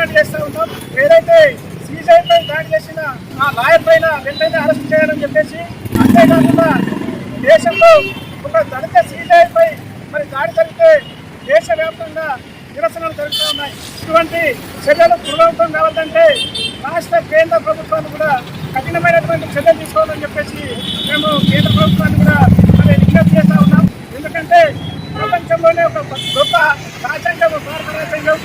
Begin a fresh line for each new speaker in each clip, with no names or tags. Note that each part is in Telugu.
డిమాండ్ చేస్తూ ఉన్నాం ఏదైతే సీజై పై దాడి చేసిన ఆ లాయర్ పైన వెంటనే అరెస్ట్ చేయాలని చెప్పేసి అంతేకాకుండా దేశంలో ఒక దళిత సీజై పై మరి దాడి జరిగితే దేశవ్యాప్తంగా నిరసనలు జరుగుతూ ఉన్నాయి. ఇటువంటి చర్యలు పునరావృతం కావాలంటే రాష్ట్ర కేంద్ర ప్రభుత్వాలు కూడా కఠినమైనటువంటి చర్యలు తీసుకోవాలని చెప్పేసి మేము కేంద్ర ప్రభుత్వాన్ని కూడా మరి విజ్ఞప్తి చేస్తూ ఉన్నాం. ఎందుకంటే ప్రపంచంలోనే ఒక గొప్ప రాజ్యాంగం భారత రాజ్యాంగం.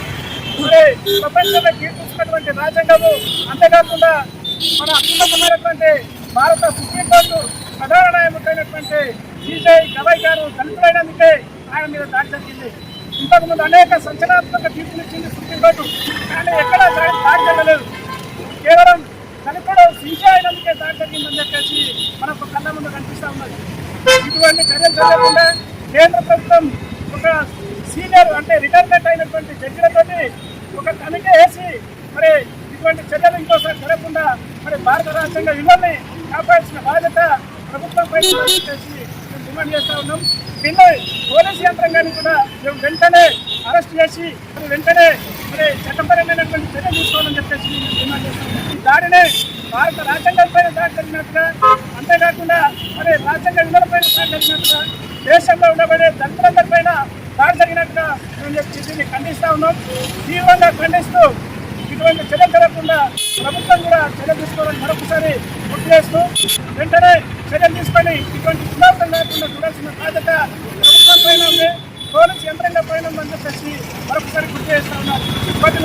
మరి ప్రపంచంలో కీర్తిస్తున్నటువంటి రాజ్యాంగము అంతేకాకుండా మన అత్యున్నతమైనటువంటి భారత సుప్రీంకోర్టు ప్రధాన న్యాయమూర్తి అయినటువంటి సీజై గవై గారు దళితులైనందుకే ఆయన మీద దాడి జరిగింది. ఇంతకుముందు అనేక సంచలనాత్మక తీర్పులు ఇచ్చింది సుప్రీంకోర్టు కానీ ఎక్కడా దాడి దాడి జరగలేదు. కేవలం దళితుడు సీజై అయినందుకే దాడి జరిగిందని చెప్పేసి మనకు కళ్ళ ముందు కనిపిస్తూ ఉన్నది. ఇటువంటి చర్యలు జరగకుండా కేంద్ర ప్రభుత్వం ఒక సీనియర్ అంటే రిటైర్మెంట్ అయినటువంటి జడ్జిలతోటి ఒక కమిటీ వేసి మరి ఇటువంటి చర్యలు ఇంకోసారి జరగకుండా మరి భారత రాష్ట్రంగా విలువల్ని కాపాడాల్సిన బాధ్యత ప్రభుత్వం పైన మేము డిమాండ్ చేస్తా ఉన్నాం. దీన్ని పోలీసు యంత్రాంగాన్ని కూడా మేము వెంటనే అరెస్ట్ చేసి వెంటనే మరి చట్టపరమైనటువంటి చర్యలు తీసుకోవాలని చెప్పేసి మేము డిమాండ్ చేస్తా ఉన్నాం. ఈ దాడిని భారత రాజ్యాంగం పైన దాడి జరిగినట్టుగా అంతేకాకుండా మరి రాజ్యాంగ విలువల పైన దాడి జరిగినట్టుగా దేశంలో ఉండబడే దళితులందరి పైన దాడి జరిగినట్టుగా మేము చెప్పి దీన్ని ఖండిస్తా ఉన్నాం. తీవ్రంగా ఖండిస్తూ ఇటువంటి చర్య జరగకుండా ప్రభుత్వం కూడా చర్య తీసుకోవాలని మరొకసారి గుర్తు చేస్తూ వెంటనే చర్యలు తీసుకొని ఇటువంటి పునరావృతం లేకుండా చూడాల్సిన బాధ్యత ప్రభుత్వం పైన ఉంది. పోలీసు యంత్రంగా పైన ఉందని చెప్పేసి మరొకసారి గుర్తు చేస్తా ఉన్నాం. పది